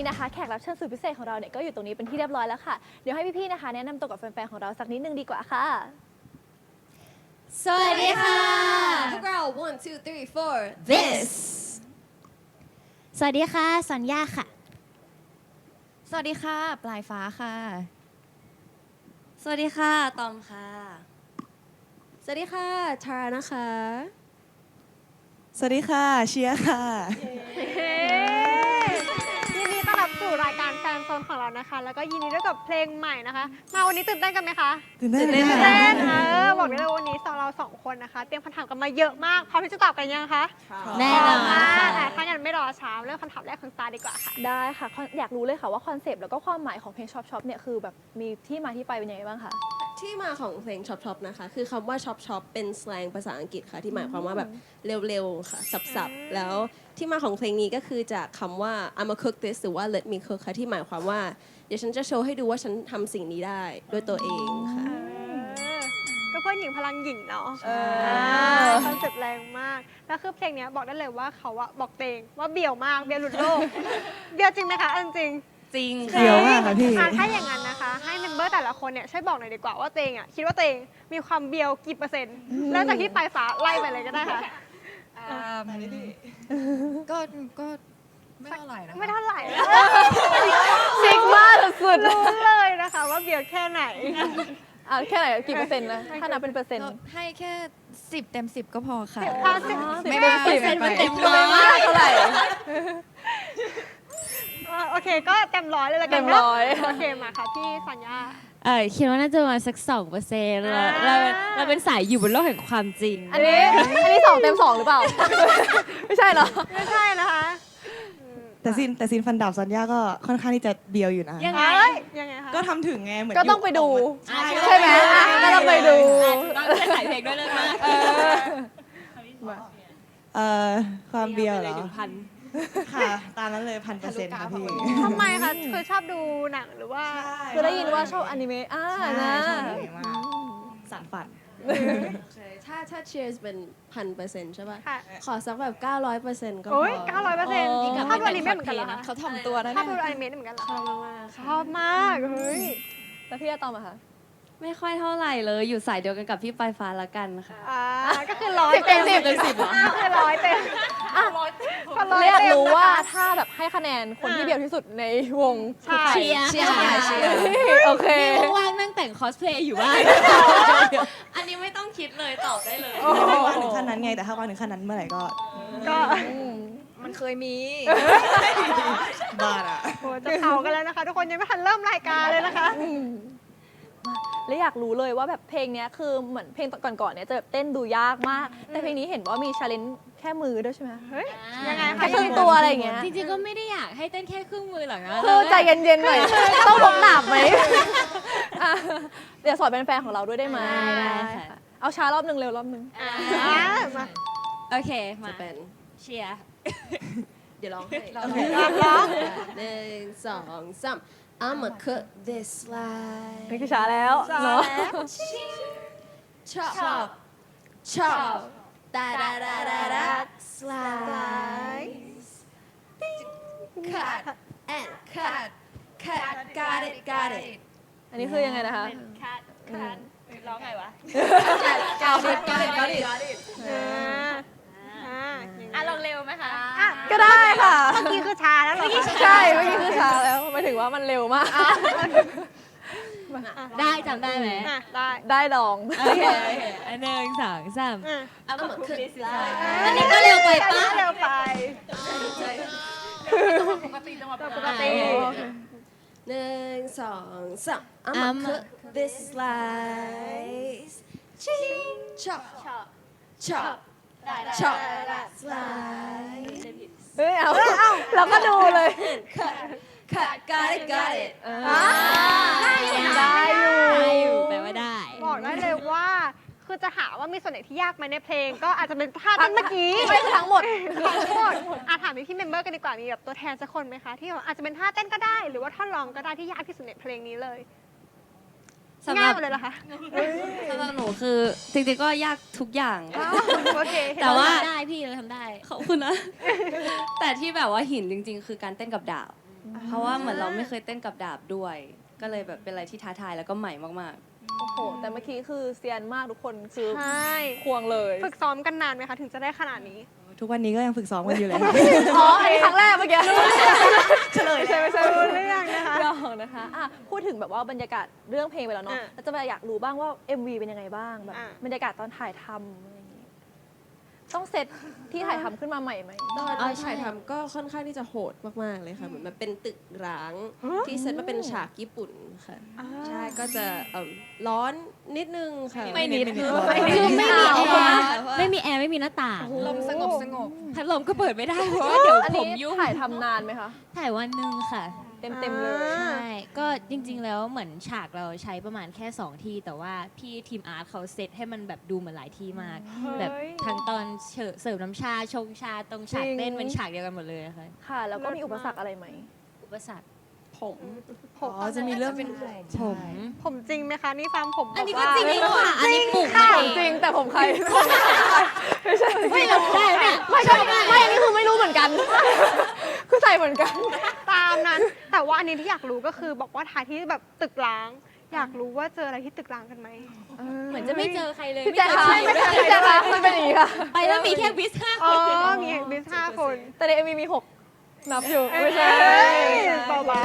นี้นะคะแขกรับเชิญสุดพิเศษของเราเนี่ยก็อยู่ตรงนี้เป็นที่เรียบร้อยแล้วค่ะ เดี๋ยวให้พี่ๆนะคะแนะนำตัวกับแฟนๆของเราสักนิดนึงดีกว่าค่ะ สวัสดีค่ะ พวกเรา one two three four this สวัสดีค่ะ สัญญาค่ะ สวัสดีค่ะ ปลายฟ้าค่ะ สวัสดีค่ะ ตอมค่ะ สวัสดีค่ะทารานะคะ สวัสดีค่ะ เชียร์ค่ะายการแฟนโซนของเรานะคะ แล้วก็ยินดีด้วยกับเพลงใหม่นะคะ มาวันนี้ตื่นเต้นกันไหมคะตื่นเต้นตื่นเต้นค่ะเต้นเออบอกได้เลยว่าวันนี้สองเราสองคนนะคะ เตรียมคำถามกันมาเยอะมากพร้อมที่จะตอบกันยังคะแน่นอนพร้มค่ะมากถ้างั้นไม่รอช้าเริ่มคำถามแรกของสตาร์ดีกว่าค่ะได้ค่ะคอนอยากรู้เลยค่ะว่าคอนเซปต์แล้วก็ความหมายของเพลงช็อปช็อปเนี่ยคือแบบมีที่มาที่ไปเป็นยังไงบ้างคะ ที่มาของเพลงช็อปช็อปนะคะ คือคำว่าช็อปช็อปเป็นสแลงภาษาอังกฤษค่ะ ที่หมายความว่าแบบเร็วๆค่ะสับๆ แล้วที่มาของเพลงนี้ก็คือจากคำว่า I'm a cook this หรือว่า let me cook ค่ะ ที่หมายความว่า เดี๋ยวฉันจะโชว์ให้ดูว่าฉันทำสิ่งนี้ได้ด้วยตัวเองค่ะ เออก็เพื่อนหญิงพลังหญิงเนาะเออคอนเซ็ปต์แรงมาก แล้วคือเพลงเนี้ยบอกได้เลยว่าเขาอะบอกเตงว่าเบี่ยวมาก เบี่ยวหลุดโลก เบี่ยวจริงไหมคะเอาจริง จริงเดี๋ยวมากค่ะพี่ อะถ้าอย่างนั้นนะคะ ให้เมมเบอร์แต่ละคนเนี่ยช่วยบอกหน่อยดีกว่าว่าเตงอะคิดว่าเตงมีความเบียวกี่เปอร์เซ็นต์เริ่มจากที่ปลายฟ้าไล่ไปเลยก็ได้ค่ะก็ก็ไม่เท่าไหร่นะไม่เท่าไหร่ซิกมาสุดรู้เลยนะคะว่าเบียวแค่ไหน ๆอะแค่ไหนกี่เปอร์เซ็นต์นะถ้านับเป็นเปอร์เซ็นต์ ก็ให้แค่สิบเต็มสิบก็พอค่ะพาสิบไม่เป็นสิบไปเต็มร้อยเท่าไหร่เออ โอเค ก็เต็มร้อยเลยละกัเต็นมเนอะร้อย โอเคมาค่ะพี่สัญญา เออคิดว่าน่าจะประมาณสักสองเปอร์เซ็นต์อ่า เราเราเป็นสายอยู่บนโลกแห่งความจริง อันนี้ อันนี้สองเต็มสองหรือเปล่า ไม่ใช่เหรอ ไม่ใช่นะคะแต่ซินแต่ซินฟันดาบสัญญาก็ค่อนข้างที่จะเบียวอยู่นะ ยังไง เอ้ยยังไงคะก็ทำถึงไงเหมือนก็ต้องไปดู ใช่ใช่ไหมอะก็ต้องไปดู ต้องใช้สายเพลงด้วยเลยนะเออเอ่อความเบียวเหรอถึงพัน ค่ะ ตามนั้นเลยพันเปอร์เซ็นต์ค่ะพี่ ทำไมคะคือชอบดูหนังหรือว่า คือได้ยินว่าชอบอนิเมะอ่าใช่นะชอบอนิเมะมาก สารฝัน ถ้าถ้า cheers เป็นพันเปอร์เซ็นต์ใช่ป่ะ ค่ะ ขอสักแบบ 900เปอร์เซ็นต์ก็พโอ้อยเก้าร้อยเปอร์เซ็นต์โอ้ชอบดูอนิเมะเหมือนกันเหรอคะเขาถ่อมตัวนะชอบเนี่ยดูอนิเมะเหมือนกันเหรอชอบมากๆชค่ะอบมากเฮ้ยแล้วพี่อะตอมอะคะ ไม่ค่อยเท่าไหร่เลย อยู่สายเดียวกันกับพี่ปลายฟ้าละกันค่ะ อ่าก็คือร้อยสิบเต็มสิบเต็มสิบเหรอคือร้อยเต็ม อะก็ร้อยเรียกเต็มรู้ว่านะคะถ้าแบบให้คะแนนคนที่อ่าเบียวที่สุดในวงคือใครเชียร์เชียร์ค่ะเชียร์โอเคนี่ว่างๆนั่งแต่งคอสเพลย์อยู่บ้านอันนี้ไม่ต้องคิดเลยตอบได้เลยไม่ได้ว่างถึงขั้นนั้นไงแต่ถ้าว่างถึงขั้นนั้นเมื่อไหร่ก็ ก็มันเคยมีบ้าอะโอ้จะเผากันแล้วนะคะ ทุกคนยังไม่ทันเริ่มรายการเลยนะคะ และอยากรู้เลยว่าแบบเพลงเนี้ยคือเหมือนเพลงก่อนๆเนี้ยจะแบบเต้นดูยากมาก แต่เพลงนี้เห็นว่ามีชาเลนจ์แค่มือด้วยใช่ไหมเฮ้ย ยังไงแค่คะครึ่งตัวอะไรอย่างเงี้ยจริงๆก็ไม่ได้อยากให้เต้นแค่ครึ่งมือหรอกนะคือใจเย็นๆหน่อยต้องพกหนาบไหมอะเดี๋ยวสอนเป็นแฟนของเราด้วยได้ไหมได้ค่ะเอาช้ารอบหนึ่งเร็วรอบหนึ่ง อ่ามา โอเค มาจะเป็น เชียร์ เดี๋ยวร้องให้โอเคร้องหนึ่งสองสาม I'm a cook this life นี่คือช้าแล้วเนาะ chop chop chop da da da da da slice cut and cut cut got it got it อันนี้คือยังไงนะคะ คัดคัดร้องไงวะ got it got it got it อ่าอ่าอะลองเร็วไหมคะอะก็ได้ค่ะ เมื่อกี้คือชาแล้วเหรอคะ ใช่ เมื่อกี้คือช้าแล้วหมาย ถึงว่ามันเร็วมาก ได้จำได้ไหมอะได้ ได้ลองโอเคโอเคอันหนึ่งสองสามอะเอามาคุกดิสไลอัอันนี้ก็เร็วไปปะเร็วไปปกติหนึ่งสองสาม I'm I'm a cook this slice ching chop chop chop chop slice เฮ้ยเอาเราก็ดูเลย cut cut got it got it ได้อยู่ได้อยู่แปลว่าได้ บอกได้เลยว่า คือจะหาว่ามีส่วนไหนที่ยากไหมในเพลง ก็อาจจะเป็นท่าเต้นเมื่อกี้ไม่ใช่ทั้งหมดทั้งหมดอะถามพี่เมมเบอร์กันดีกว่ามีแบบตัวแทนสักคนไหมคะที่แบบอาจจะเป็นท่าเต้นก็ได้ หรือว่าท่อนร้องก็ได้ที่ยากที่สุดในเพลงนี้เลยสำหง่ารัยบหมดเลยเหรอคะสำหรับหนูคือจริงๆก็ยากทุกอย่างอ้าวโอเคแต่ว่าเรทำได้พี่เราทำได้ ขอบคุณนะ แต่ที่แบบว่าหินจริง ๆ คือการเต้นกับดาบ เพราะว่าเหมือนเราไม่เคยเต้นกับดาบด้วย ก็เลยแบบเป็นอะไรที่ท้าทายแล้วก็ใหม่มากโอ้โห แต่เมื่อกี้คือเซียนมากทุกคนคือใช่ควงเลยฝึกซ้อมกันนานไหมคะ ถึงจะได้ขนาดนี้ทุกวันนี้ก็ยังฝึกซ้อมกันอยู่เลย อ๋ออันนี้ครั้งแรกเมื่อกี้เฉลยใช่ไหมใช่รู้เรื่องนะคะเรื่องนะคะอะพูดถึงแบบว่าบรรยากาศเรื่องเพลงไปแล้วเนาะอะแล้วจะมาอยากรู้บ้างว่า MV เป็นยังไงบ้างแบบอะ บรรยากาศตอนถ่ายทำอะไรอย่างงี้ ต้องเซตที่ถ่ายทำขึ้นมาใหม่ไหม ตอนอ๋อใช่ถ่ายทำก็ค่อนข้างที่จะโหดมาก ๆ เลยค่ะ เหมือนมันเป็นตึกร้าง ที่เซตมาเป็นฉากญี่ปุ่นค่ะ ใช่ ก็จะเอิ่มร้อนนิดนึงค่ะ ไม่นิดคือไม่คือไม่มีแอเพราะว่าร์ไม่มีแอร์ ไม่มีหน้าต่างลมสงบสงบพัดลมก็เปิดไม่ได้เพราะว่าเดี๋ยวอันผนี้มยุ่งถ่ายทำนานไหมคะ ถ่ายวันหนึ่งค่ะ เต็มเต็มๆเลยอ่าใช่ ก็จริงๆ แล้วเหมือนฉากเราใช้ประมาณแค่ 2 ที่ แต่ว่าพี่ทีมอาร์ตเขาเซตให้มันแบบดูเหมือนหลายที่มาก แบบทั้งตอนเสิร์ฟเสิร์ฟน้ำชาชงชาตรงฉากจริง เต้นเป็นฉากเดียวกันหมดเลยค่ะค่ะ แล้วก็มีอุปสรรคอะไรไหมอุปสรรคผมผมอ๋อจะมีเรื่องผม ผมจริงไหมคะ นี่ฟาร์มผมอันนี้บก็ว่าจริงค่ะอันนี้ปลูกมาเองจริงแต่ผมใคร ไม่เราได้เนี่ยไม่ก็ไม่อันนี้คือไม่รู้เหมือนกัน คือใส่เหมือนกัน ตามนั้น แต่ว่าอันนี้ที่อยากรู้ก็คือบอกว่าถ่ายที่แบบตึกร้าง อยากรู้ว่าเจออะไรที่ตึกร้างกันไหมเหมือนจะไม่เจอใครเลยพี่แจ๊คคะพี่แจ๊คคะมันเป็นอย่างนี้ค่ะ ไปแล้วมีแค่วิสห้าอ๋คอน มีบิสห้าคน แต่ในเอ็มวีมีหกนับอยู่ไม่ใช่เอ้ยเบา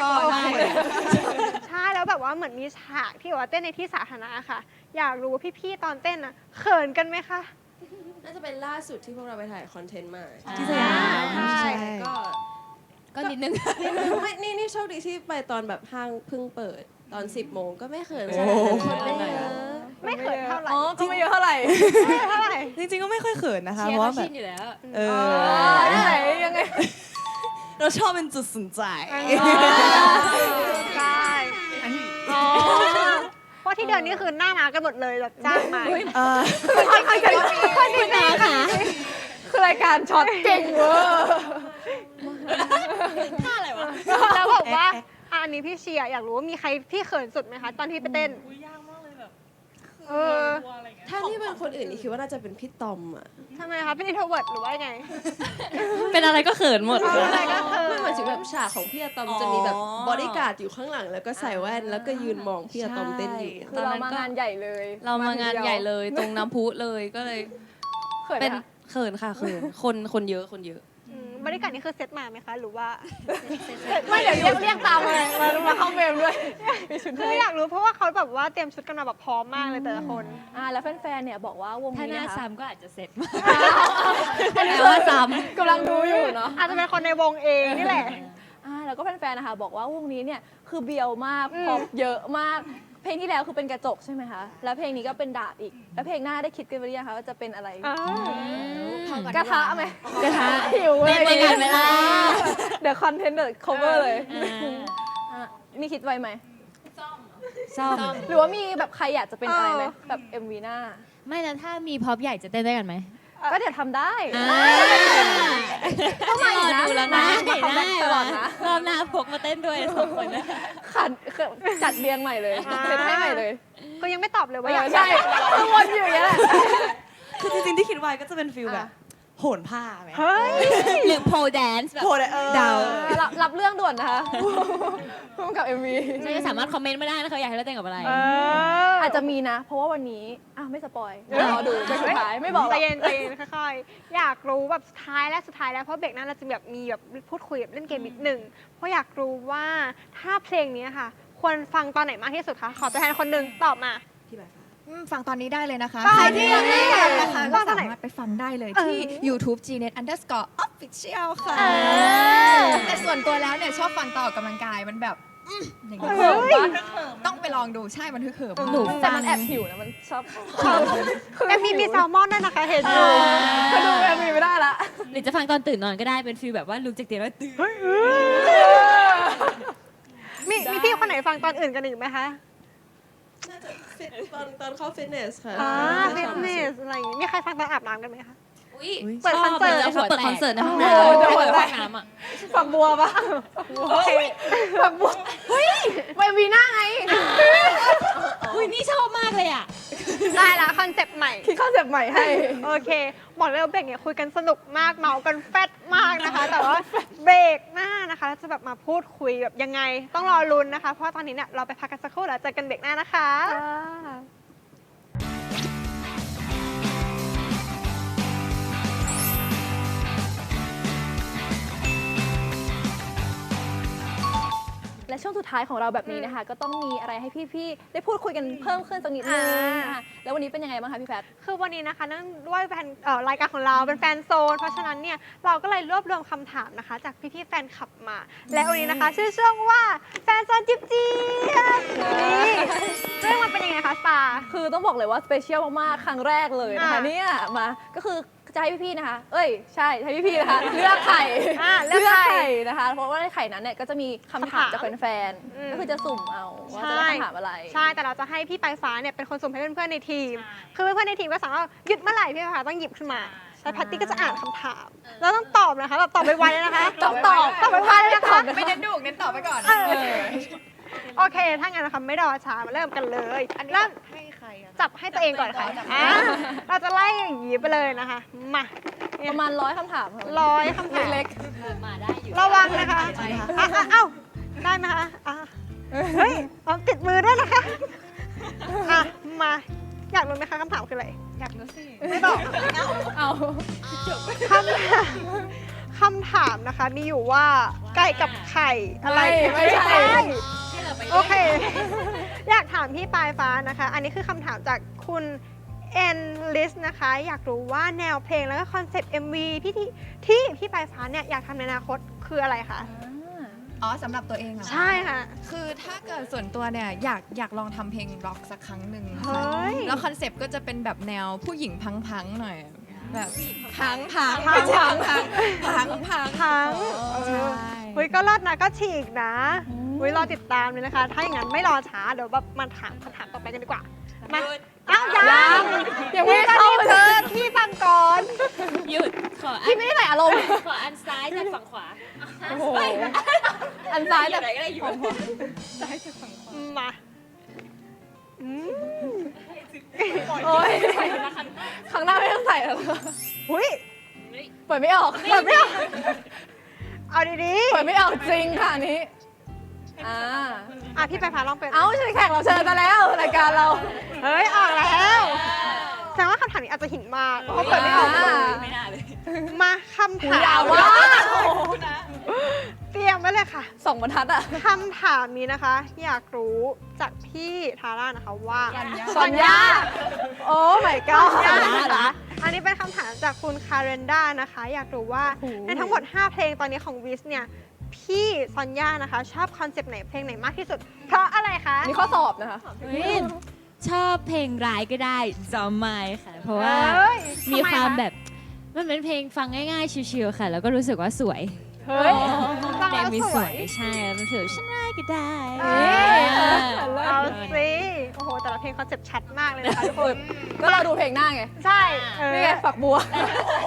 ชอบมากเลยใช่แล้วแบบว่าเหมือนมีฉากที่แบบว่าเต้นในที่สาธารณะค่ะ อยากรู้ว่าพี่ๆตอนเต้นอะเขินกันไหมคะ น่าจะเป็นล่าสุดที่พวกเราไปถ่ายคอนเทนต์มาที่สยามใช่ใช่ก็ก็นิดนึงไม่นี่นี่โชคดีที่ไปตอนแบบห้างเพิ่งเปิดตอน 10โมงก็ไม่เขินโอ้ขนาดนั้นคนไม่เยอะไม่เขินเท่าไหร่อ๋อก็ไม่เยอะเท่าไหร่ไม่เท่าไหร่จริงๆก็ไม่ค่อยเขินนะคะเชียเพร์ราะเขาว่าแบชิบนอยู่แล้วเออ๋ออไหนยังไงเราชอบเป็นจุดสนใจใช่อ๋อเพราะ ที่เดินนี่คือหน้ามากันหมดเลยแบบจ้างมาเออคุณอาค่ะคือรายการช็อตเก่งเวอร์ท่าอะไรวะแล้วบอกว่าอะอันนี้พี่เชียร์อยากรู้ว่ามีใครที่เขินสุดไหมคะ ตอนที่ไปเต้น เออถ้านี่เป็นคนอื่นนี่คิดว่าน่าจะเป็นพี่ตอมอะทำไมคะเป็นอินโทรเวิร์ดหรือว่าไง เป็นอะไรก็เขินหมดเอออะไรก็เขิไม่นหมายถึงแบบฉากของพี่อะตอมอ๋อจะมีแบบบอดี้การ์ดอยู่ข้างหลัง แล้วก็ใส่แว่นแล้วก็ยืนมองพี่อะตอมเต้นอยู่คือเรามางานใหญ่เลยๆเรามางานใหญ่เลยตรงน้ำพุเลยก็เลย เขินไหมเป็นคะเขินค่ะเขินคนคนเยอะคนเยอะอืม บริการนี่คือเซตมาไหมคะ หรือว่า ไม่เดี๋ยวเรียกเรียกตามมาเลยมามาเข้าเฟรมด้วยมีชุดคืออยากรู้เพราะว่าเขาแบบว่าเตรียมชุดกันมาแบบพร้อมมากเลยแต่ละคน อ่าแล้วแฟนๆเนี่ยบอกว่าวงถ้านี้หน้านะคะซ้ำก็อาจจะเสร็จมาแต่ว่าซ้กำลังดูอยู่เนาะอาจจะเป็นคนในวงเองนี่แหละ อ่าแล้วก็แฟนๆนะคะบอกว่าวงนี้เนี่ยคือเบียวมากอืม พอปเยอะมากเพ ลงที่แล้วคือเป็นกระจกใช่ไหมคะ แล้วเพลงนี้ก็เป็นดาบอีก แล้วเพลงหน้าได้คิดกันไปหรือยังคะว่าจะเป็นอะไรอ่ากระทะไหมกระทะหิวเลยเล่นด้วยกันไหมล่ะ เดี๋ยวคอนเทนต์เดี๋ยว cover เลยอ่าอะมีคิดไว้ไหม ซ่อมหรือว่ามีแบบใครอยากจะเป็นอะไรไหมแบบ MV หน้า ไม่แล้วถ้ามีพ็อปใหญ่จะเต้นได้กันไหม ก็เดี๋ยวทำได้ก็มาอีกนะดูแล้วนะมาคัมแบ็คตลอดนะรอบหน้าพกมาเต้นด้วยสองคนนะขัดจัดเรียงใหม่เลยอ่าเซตให้ใหม่เลย ก็ยังไม่ตอบเลยว่าอยากใช่กังวลอยู่อย่างนี้ยแหละคือจริงๆที่คิดไว้ก็จะเป็นฟิลแบบอะ โหนผ้าไหมเฮ้ยหรือโพแดนซ์แบบ โหนเออเดา รับรับเรื่องด่วนนะคะร่วมกับ MV เราจะสามารถคอมเมนต์มาได้นะเขาอยากให้เราเต้นกับอะไรเอออาจจะมีนะ เพราะว่าวันนี้อะไม่สปอยรอดูเป็นสุดท้ายไม่บอกหรใจอก เย็นใจเย็นค่อยๆ อยากรู้แบบสุดท้ายและสุดท้ายแล้วเพราะเบรกหน้าเราจะแบบมีแบบพูดคุยแบบเล่นเกมนิดหนึ่งเพราะอยากรู้ว่าถ้าเพลงนี้ค่ะ ควรฟังตอนไหนมากที่สุดคะขอตัวแทนคนหนึ่งตอบมา พี่แบบฟ้า อืมฟังตอนนี้ได้เลยนะคะฟังใครที่ยังไม่ได้ฟังนะคะฟัก็งตอนสาไหนมารถไปฟังได้เลยเออที่ YouTube Gnet underscore official ค่ะเออ แต่ส่วนตัวแล้วเนี่ยชอบฟังต่อออกกำลังกายมันแบบอืมอย่างนี้เฮ้ยต้องไปลองดูใช่มันฮึกเหิมหนูแต่มันแอบหิวนะมันชอบแต่มีมีแซลมอนด้วยนะคะเห็นอยู่ถ้าดู MV ไม่ได้ละหรือจะฟังตอนตื่นนอนก็ได้เป็นฟีลแบบว่าลุกจากเตียงแล้วตื่นมีมีพี่คนไหนฟังตอนอื่นกันอีกไหมคะ น่าจะฟิตตอนตอนเข้าฟิตเนสค่ะอ่าน่าฟิจะตเนสอะไรอย่างงี้มีใครฟังตอนอาบน้ำกันไหมคะ อุ้ยเปิดคอนเสิร์ตเขาเปิดคอนเสิร์ตในห้องโอ้น้โหจะจะหัหัววแตแตกกน้ำอะฝักบัวปะโอเคฝักบัว เฮ้ย MV หน้าไง อุ้ยนี่ชอบมากเลยอะ ได้ละคอนเซปต์ใหม่ คิดคอนเซปต์ใหม่ให้ โอเคบอกเลยว่าเบรกเนี่ยคุยกันสนุกมากเมากันแฟดมากนะคะ แต่ว่าเบรกหน้านะคะเราจะแบบมาพูดคุยแบบยังไง ต้องรอลุ้นนะคะ เพราะว่าตอนนี้เนี่ยเราไปพักกันสักครู่แล้วเจอกันเบรกหน้านะคะ และช่วงสุดท้ายของเราแบบนี้นะคะ ก็ต้องมีอะไรให้พี่ๆได้พูดคุยกันเพิ่มขึ้นสักนิดนึงอ่านะคะแล้ววันนี้เป็นยังไงบ้างคะพี่แพท คือวันนี้นะคะเนื่องด้วยแฟนเอ่อรายการของเราเป็นแฟนโซน เพราะฉะนั้นเนี่ยเราก็เลยรวบรวมคำถามนะคะ จากพี่ๆแฟนคลับมา และวันนี้นะคะ ชื่อช่วงว่าแฟนโซนจิ๊บจิ๊บนี่เรื่องมันเป็นยังไงคะสตาร์ คือต้องบอกเลยว่าสเปเชียลมาก ๆ ครั้งแรกเลยนะคะอะเนี่ยมาก็คือ จะให้พี่ๆนะคะ เอ้ย ใช่ให้พี่ๆนะคะ เลือกไข่อะเลือกไข่นะคะ เพราะว่าในไข่นั้นเนี่ยก็จะมีคำถามคำถามจากแฟนอืม ๆ ก็คือจะสุ่มเอาว่าจะใช่ได้คำถามอะไร ใช่ แต่เราจะให้พี่ปลายฟ้าเนี่ยเป็นคนสุ่มให้เพื่อนๆในทีม คือเพื่อนๆในทีมก็สามารถหยุดเมื่อไหร่พี่ปลายฟ้าต้องหยิบขึ้นมาแล้วแพตตี้ก็จะอ่านคำถาม แล้วต้องตอบนะคะแบบตอบไวๆเลยนะคะต้องตอบตอบไวๆเลยนะคะ ไม่เน้นดุเน้นตอบไปก่อน เออ โอเค ถ้างั้นนะคะไม่รอช้ามาเริ่มกันเลยเริ่มให้ใครอะ จับให้ตัวเองก่อนค่ะจับอะเราจะไล่อย่างนี้ไปเลยนะคะ มาประมาณร้อยคำถามค่ะร้อยคำถามเล็กมาได้อยู่ระวังนะคะอะอะเอ้าได้ไหมคะอะเฮ้ยเอาติดมือด้วยนะคะอะมาอยากรู้ไหมคะคำถามคืออะไรอยากรู้สิไม่บอก ๆเอาคำถามคำถามนะคะมีอยู่ว่าไก่กับไข่อะไรไม่ใช่โอเค อยากถามพี่ปลายฟ้านะคะ อันนี้คือคำถามจากคุณเอ็นลิสนะคะ อยากรู้ว่าแนวเพลงแล้วก็คอนเซปต์ MV พี่ที่ที่พี่ปลายฟ้าเนี่ยอยากทำในอนาคตคืออะไรคะ อ๋อสำหรับตัวเองเหรอใช่ค่ะ คือถ้าเกิดส่วนตัวเนี่ยอยากอยากลองทำเพลงร็อกสักครั้งหนึ่งเฮ้ค่ะยแล้วคอนเซปต์ก็จะเป็นแบบแนวผู้หญิงพังๆหน่อย แบบพังพังพังพังพังพังพัง ทั้งใช่ เฮ้ยก็รอดนะก็ฉีกนะเฮ้ยรอติดตามเลยนะคะ ถ้าอย่างนั้นไม่รอช้าเดี๋ยวแบบมาถามคำถามต่อไปกันดีกว่า มาอ้าวยังยังไม่ได้เข้าพี่เลตอยนนี้พี่ฟังก่อนหยุดขออัพี่นไม่ได้ใส่อารมณ์ขออันซ้ายจากฝั่งขวาโอ้โหอันซ้ายแต่ไหนก็ได้อยู่มาอืมโอ้ยครั้งหน้าไม่ต้องใส่แล้วเหรออุ้ยเปิดไม่ออกเปิดไม่ออกเอาดีเปิดไม่ออกจริงค่ะอันนี้ อ่าๆอะพี่ไปพาลองเปิดเอ้าใช่แขกเราเชิญมาแล้วรายการเรา เฮ้ยออกแล้วแสดงว่าคำถามนี้อาจจะหินมากเพราะเปิดไม่ออกอ่าไม่น่าเลยมาคำถามอย่าว่าเตรียมไว้เลยค่ะสองบรรทัดอะคำถามนี้นะคะ อยากรู้จากพี่ทาร่านะคะว่าซอนยาโอ้ my god ซอนยาเหรออันนี้เป็นคำถามจากคุณคาเรนด้านะคะ อยากรู้ว่าโอ้โหในทั้งหมด 5 เพลงตอนนี้ของวิสเนี่ย พี่ซอนยานะคะ ชอบคอนเซปต์ไหนเพลงไหนมากที่สุด เพราะอะไรคะ นี่ข้อสอบนะคะชอบเพลงร้ายก็ได้จอมไม่ค่ะ เพราะว่าเฮ้ยมีทำไความะแบบมันเป็นเพลงฟังง่ายๆชิวๆค่ะ แล้วก็รู้สึกว่าสวยเฮ้ยฟังเพลแล้งวมีสสววยย ใช่แล้วมันถือฉันร้ายก็ได้เอ้ย เออเอาสิโอ้โห แต่ละเพลงคอนเซปต์ชัดมากเลยนะคะทุกคน ก็เราดูเพลงหน้าไง ใช่เออนี่ไงฝักบัวเฮ้ย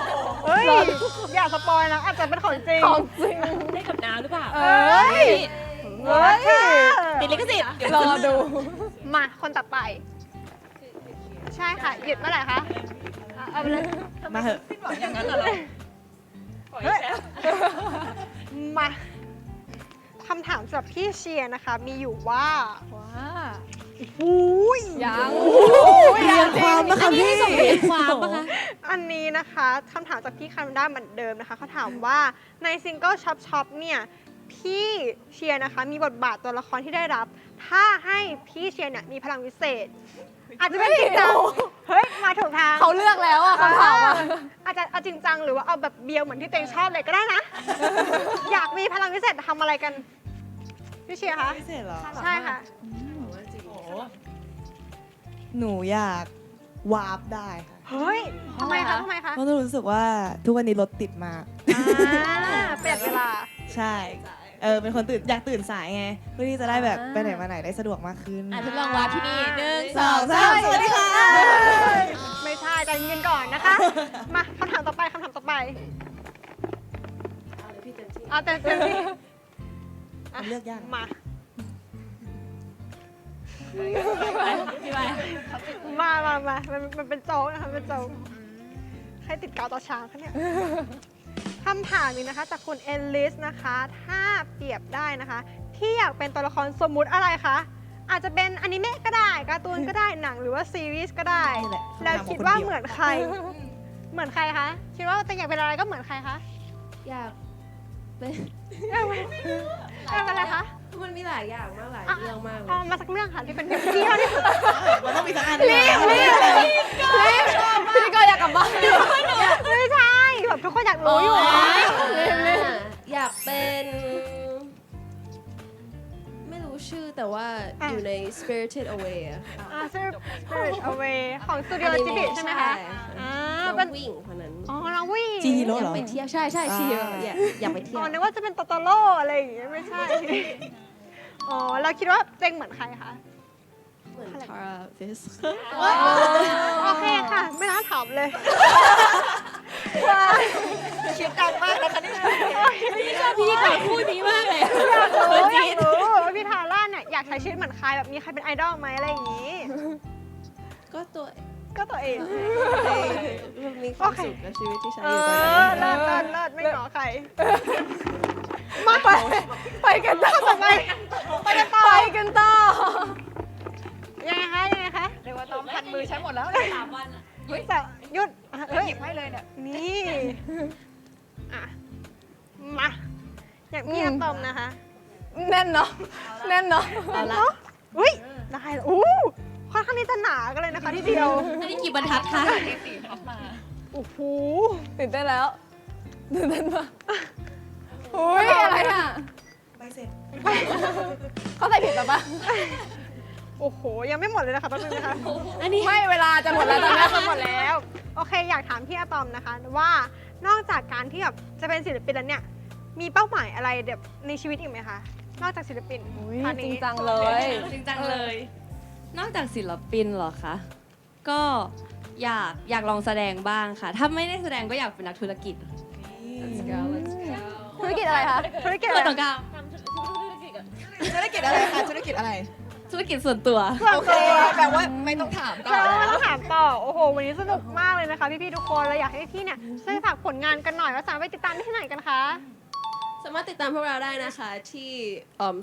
อย่าสปอยนะ อาจจะเป็นของจริง ของจริงได้กับน้ำหรือเปล่าเอ้ยเฮ้ยติดลิขสิทธิ์รอดู มาคนต่อไป ใช่ค่ะ หยุดเมื่อไหร่คะอะเอาไปเลยมาเหอะอย่างนั้นเหรอเฮ้ยมาคำถามสำหรับพี่เชียร์นะคะ มีอยู่ว่าว้า อุ้ยยังเรียงความนะคะพี่เรียนความปะคะอันนี้นะคะคำถามจากพี่คาร์ด้าเหมือนเดิมนะคะเขาถามว่าในซิงเกิลช็อปช็อปเนี่ย พี่เชียร์นะคะมีบทบาทตัวละครที่ได้รับ ถ้าให้พี่เชียร์เนี่ยมีพลังวิเศษ อาจจะเป็นจริงจังเฮ้ย มาถูกทางเขาเลือกแล้วอะคำถามอะอาจจะเอาจริงจังหรือว่าเอาแบบเบียวเหมือนที่เตงชอบเลยก็ได้นะ อยากมีพลังวิเศษทำอะไรกัน พี่เชียร์คะ พิเศษเหรอ ใช่ค่ะ หนูอยากวาร์ปได้ค่ะเฮ้ยทำไมคะทำไมคะเพราะหนูรู้สึกว่าทุกวันนี้รถติดมาก อ่าประหยัดเวลา ใช่ เออ เป็นคนตื่นอยากตื่นสายไง เพื่อที่จะได้แบบไปไหนมาไหนได้สะดวกมากขึ้น อะทดลองวาร์ปที่นี่หนึ่งสองสามสวัสดีค่ะ ไม่ใช่ใจเย็นก่อนนะคะ มาคำถามต่อไปคำถามต่อไปเอาเต็มที่มันเลือกยาก มา พี่ไปมามามามันมันเป็นโจ๊กนะคะเป็นโจ๊กใครติดกาวต่อช้างคะเนี่ยคำถามนี้นะคะจากคุณเอลลิสนะคะ ถ้าเปรียบได้นะคะ ที่อยากเป็นตัวละครสมมุติอะไรคะ อาจจะเป็นอนิเมะก็ได้การ์ตูนก็ได้หนังหรือว่าซีรีส์ก็ได้ นี่แหละแล้วคิดว่าเดียวเหมือนใคร เหมือนใครคะ คิดว่าจะอยากเป็นอะไรก็เหมือนใครคะ อยาก เป็นอยากเป็นอยากเป็นอะไรคะมันมีหลายอย่างมากหลายเรื่องมากเลยเอามาสักเรื่องค่ะที่เป็นพี่เท่าที่สุดมันต้องมีสักอันรีบรีบรีบพิธีกรอยากกลับบ้านไม่ใช่แบบทุกคนอยากรู้อยู่อยากเป็น ไม่รู้ชื่อแต่ว่าอยู่ใน Spirited Away อะค่ะอ่า Spirit Away ของสตูดิโอจิบิใช่ไหมคะ อ่าน้องเป็น ผู้หญิงคนนั้นอ๋อน้องวิ่งจีฮีโร่อเหยารกอไปเที่ยวใช่ใช่ชีอยากอยากไปเที่ยอ๋วอนึกว่าจะเป็นโตโตโร่อะไรอย่างเงี้ยไม่ใช่ อ๋อเราคิดว่าเจงเหมือนใครคะ เหมือน Tara Fish โอเคค่ะ ไม่น่าถามเลยคิดดังมากนะคะนี่พี่ชอบพี่กับคู่นี้มากเลย อยากรู้อยากรู้ว่าพี่ทาร่าเนี่ยอยากใช้ชีวิตเหมือนใครแบบมีใครเป็นไอดอลไหมอะไรอย่างงี้ ก็ตัว ก็ตัวเองมีความสุขกับชีวิตที่ใช้เออยู่ตอนอนี้เลิศเลิศเลิศไม่หงอใคร มาไปไปกันต่อต่อไปไปกันต่อ ไปกันต่อ ยังไงคะยังไงคะเรียกว่าตอมพันมือใช้หมดแล้วสามวันอะเฮ้ยแต่หยุดอะเฮ้ยหยิบให้เลยเนี่ยนี่อะมาอย่างพี่อะตอมนะคะ แน่นเนาะแน่นเนาะเอาละอุ้ยได้แล้วอู้ ค่อนข้างที่จะหนากันเลยนะคะ ทีเดียวอันนี้กี่บรรทัดคะโอ้โหตื่นเต้นแล้วตื่นเต้นมากอุ้ยอะไรอะไปเสร็จเขาใส่ผิดปะปะโอ้โห ยังไม่หมดเลยนะคะแป๊บนึงนะคะอันนี้ไม่เวลาจะหมดแล้วตอนนี้จะหมดแล้ว โอเค อยากถามพี่อะตอมนะคะ ว่านอกจากการที่แบบจะเป็นศิลปินแล้วเนี่ย มีเป้าหมายอะไรแบบในชีวิตอีกไหมคะ นอกจากศิลปินอุ๊ยท่านจรินี้งจังเลย จริงจังเลย นอกจากศิลปินเหรอคะก็อยากอยากลองแสดงบ้างค่ะ ถ้าไม่ได้แสดงก็อยากเป็นนักธุรกิจธุรกิจอะไรคะธุรกิจเปิอะดไรตรงกลางธุรกิจอะไรคะธุรกิจอะไร ธุรกิจส่วนตัว โอเคแปลว่าไม่ต้องถามก่อเรานไม่ต้องถามต่อ โอ้โห วันนี้สนุกมากเลยนะคะพี่ๆทุกคนเราอยากให้พี่เนี่ยช่วยฝากผลงานกันหน่อยว่าสามารถไปติดตามได้ที่ไหนกันคะ สามารถติดตามพวกเราได้นะคะ ที่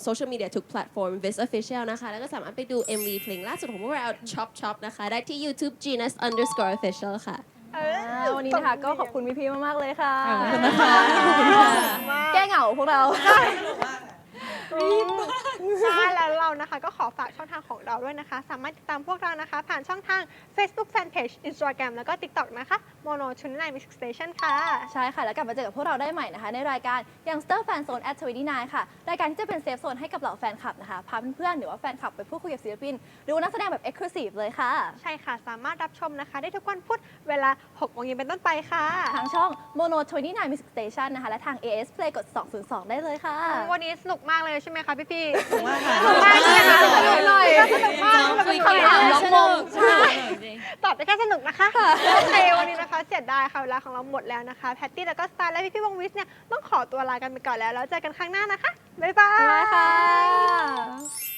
โซเชียลมีเดียทุกแพลตฟอร์ม Vis Official นะคะ แล้วก็สามารถไปดู MV เพลงล่าสุดของพวกเรา Chop Chop นะคะ ได้ที่ YouTube Genius Underscore Official ค่ะเออ่าวันนี้นะคะก็ขอบคุณพี่ๆมากๆเลยค่ะ ขอบคุณนะคะมากแก้เหงาพวกเรา ใช่แล้วเรานะคะก็ขอฝากช่องทางของเราด้วยนะคะ สามารถติดตามพวกเรานะคะ ผ่านช่องทาง Facebook Fanpage Instagram แล้วก็ TikTok นะคะ Mono ชุนไน Music Station ค่ะ ใช่ค่ะ แล้วกลับมาเจอกับพวกเราได้ใหม่นะคะ ในรายการ Youngster Fan Zone at 29ค่ะ รายการที่จะเป็นเซฟโซนให้กับเหล่าแฟนคลับนะคะ พาเพื่อนๆหรือว่าแฟนคลับไปพูดคุยกับศิลปิน หรือว่านักแสดงแบบ Exclusive เลยค่ะ ใช่ค่ะ สามารถรับชมนะคะ ได้ทุกวันพุธเวลา6โมงเย็นเป็นต้นไปค่ะ ทางช่อง Mono 29 Music Station นะคะ และทาง AS Play กด 202 ได้เลยค่ะ วันนี้สนุกมากเลยใช่ไหมคะพี่พี่ถูกมากค่ะสนุกมากใช่ไหมคะสนุกหน่อยสนุกมากคุยสนุกคำถามมากล็อกมงใช่ ตอบได้แค่สนุกนะคะโอเควันนี้นะคะเสียดายค่ะเวลาของเราหมดแล้วนะคะ แพตตี้แล้วก็สตาร์และพี่พี่วงวิสเนี่ย ต้องขอตัวลากันไปก่อนแล้ว แล้วเจอกันครั้งหน้านะคะ บ๊ายบายบ๊ายบายค่ะ